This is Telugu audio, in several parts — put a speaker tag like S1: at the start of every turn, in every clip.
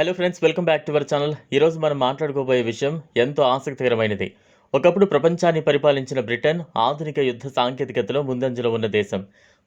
S1: Hello friends welcome back to our channel ఈరోజు మనం మాట్లాడుకోబోయే విషయం ఎంతో ఆసక్తికరమైనది. ఒకప్పుడు ప్రపంచాన్ని పరిపాలించిన బ్రిటన్ ఆధునిక యుద్ధ సాంకేతికతలో ముందంజలో ఉన్న దేశం.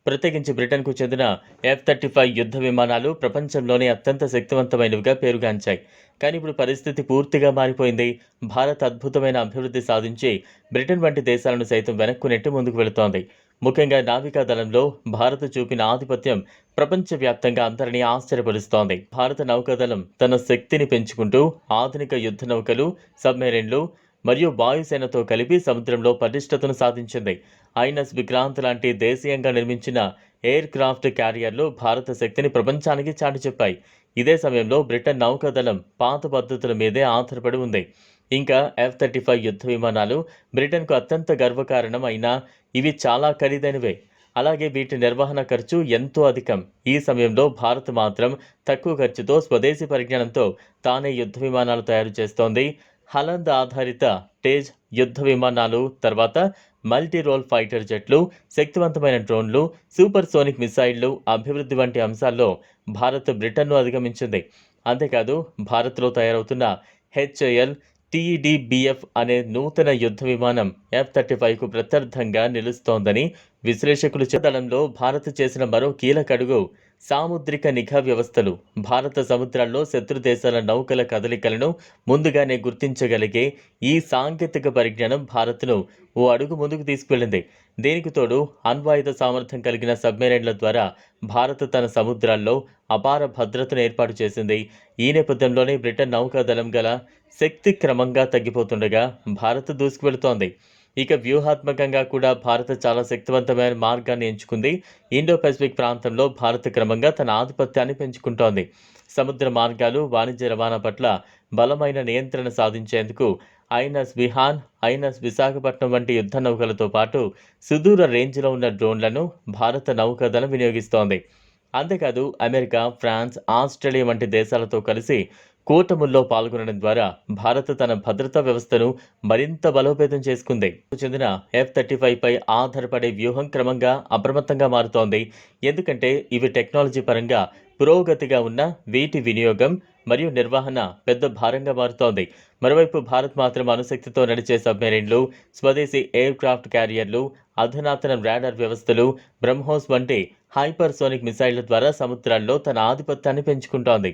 S1: ప్రత్యేకించి బ్రిటన్కు చెందిన ఎఫ్ థర్టీ ఫైవ్ యుద్ధ విమానాలు ప్రపంచంలోనే అత్యంత శక్తివంతమైనవిగా పేరుగాంచాయి. కానీ ఇప్పుడు పరిస్థితి పూర్తిగా మారిపోయింది. భారత్ అద్భుతమైన అభివృద్ధి సాధించి బ్రిటన్ వంటి దేశాలను సైతం వెనక్కు నెట్టి ముందుకు వెళుతోంది. ముఖ్యంగా నావికా దళంలో భారత్ చూపిన ఆధిపత్యం ప్రపంచవ్యాప్తంగా అందరినీ ఆశ్చర్యపరుస్తోంది. భారత నౌకాదళం తన శక్తిని పెంచుకుంటూ ఆధునిక యుద్ధ నౌకలు సబ్మెరైన్లు మరియు వాయుసేనతో కలిపి సముద్రంలో పటిష్టతను సాధించింది. ఐనస్ విక్రాంత్ లాంటి దేశీయంగా నిర్మించిన ఎయిర్ క్రాఫ్ట్ క్యారియర్లు భారత శక్తిని ప్రపంచానికి చాటి చెప్పాయి ఇదే సమయంలో బ్రిటన్ నౌకాదళం పాత పద్ధతుల మీదే ఆధారపడి ఉంది. ఇంకా ఎఫ్ థర్టీ ఫైవ్ యుద్ధ విమానాలు బ్రిటన్కు అత్యంత గర్వకారణం అయినా ఇవి చాలా ఖరీదైనవే. అలాగే వీటి నిర్వహణ ఖర్చు ఎంతో అధికం. ఈ సమయంలో భారత్ మాత్రం తక్కువ ఖర్చుతో స్వదేశీ పరిజ్ఞానంతో తానే యుద్ధ విమానాలు తయారు చేస్తోంది. హలంద్ ఆధారిత టేజ్ యుద్ధ విమానాలు తర్వాత మల్టీ రోల్ ఫైటర్ జెట్లు శక్తివంతమైన డ్రోన్లు సూపర్ సోనిక్ మిసైళ్ళు అభివృద్ధి వంటి అంశాల్లో భారత్ బ్రిటన్ను అధిగమించింది. అంతేకాదు భారత్లో తయారవుతున్న హెచ్ఏఎల్ టీఈడీబీఎఫ్ అనే నూతన యుద్ధ విమానం ఎఫ్ థర్టీ ఫైవ్కు ప్రత్యర్థంగా నిలుస్తోందని విశ్లేషకులు దళంలో భారత్ చేసిన మరో కీలక అడుగు సాముద్రిక నిఘా వ్యవస్థలు. భారత సముద్రాల్లో శత్రు దేశాల నౌకల కదలికలను ముందుగానే గుర్తించగలిగే ఈ సాంకేతిక పరిజ్ఞానం భారత్ను ఓ అడుగు ముందుకు తీసుకువెళ్ళింది. దీనికి తోడు అణ్వాయుధ సామర్థ్యం కలిగిన సబ్మెరైన్ల ద్వారా భారత్ తన సముద్రాల్లో అపార భద్రతను ఏర్పాటు చేసింది. ఈ నేపథ్యంలోనే బ్రిటన్ నౌకాదళం గల శక్తి క్రమంగా తగ్గిపోతుండగా భారత్ దూసుకువెళుతోంది. ఇక వ్యూహాత్మకంగా కూడా భారత్ చాలా శక్తివంతమైన మార్గాన్ని ఎంచుకుంది. ఇండో పెసిఫిక్ ప్రాంతంలో భారత్ క్రమంగా తన ఆధిపత్యాన్ని పెంచుకుంటోంది. సముద్ర మార్గాలు వాణిజ్య రవాణా పట్ల బలమైన నియంత్రణ సాధించేందుకు ఐఎన్ఎస్ విహాన్ ఐఎన్ఎస్ విశాఖపట్నం వంటి యుద్ధ నౌకలతో పాటు సుదూర రేంజ్లో ఉన్న డ్రోన్లను భారత నౌకాదళం వినియోగిస్తోంది. అంతేకాదు అమెరికా ఫ్రాన్స్ ఆస్ట్రేలియా వంటి దేశాలతో కలిసి కూటముల్లో పాల్గొనడం ద్వారా భారత్ తన భద్రతా వ్యవస్థను మరింత బలోపేతం చేసుకుంది. చెందిన ఎఫ్ థర్టీ ఫైవ్ పై ఆధారపడే వ్యూహం క్రమంగా అప్రమత్తంగా మారుతోంది. ఎందుకంటే ఇవి టెక్నాలజీ పరంగా పురోగతిగా ఉన్న వీటి వినియోగం మరియు నిర్వహణ పెద్ద భారంగా మారుతోంది. మరోవైపు భారత్ మాత్రం అణుశక్తితో నడిచే సబ్మెరీన్లు స్వదేశీ ఎయిర్ క్రాఫ్ట్ క్యారియర్లు అధునాతన రాడార్ వ్యవస్థలు బ్రహ్మోస్ వంటి హైపర్సోనిక్ మిసైళ్ళ ద్వారా సముద్రాల్లో తన ఆధిపత్యాన్ని పెంచుకుంటోంది.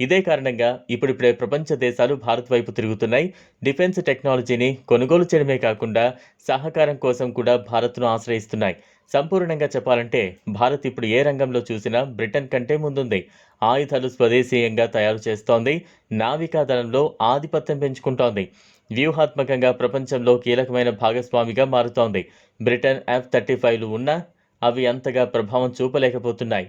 S1: ఇదే కారణంగా ఇప్పుడిప్పుడే ప్రపంచ దేశాలు భారత్ వైపు తిరుగుతున్నాయి. డిఫెన్స్ టెక్నాలజీని కొనుగోలు చేయడమే కాకుండా సహకారం కోసం కూడా భారత్ను ఆశ్రయిస్తున్నాయి. సంపూర్ణంగా చెప్పాలంటే భారత్ ఇప్పుడు ఏ రంగంలో చూసినా బ్రిటన్ కంటే ముందుంది. ఆయుధాలు స్వదేశీయంగా తయారు చేస్తోంది. నావికా దళంలో ఆధిపత్యం పెంచుకుంటోంది. వ్యూహాత్మకంగా ప్రపంచంలో కీలకమైన భాగస్వామిగా మారుతోంది. బ్రిటన్ ఎఫ్ థర్టీ ఫైవ్లు ఉన్నా అవి అంతగా ప్రభావం చూపలేకపోతున్నాయి.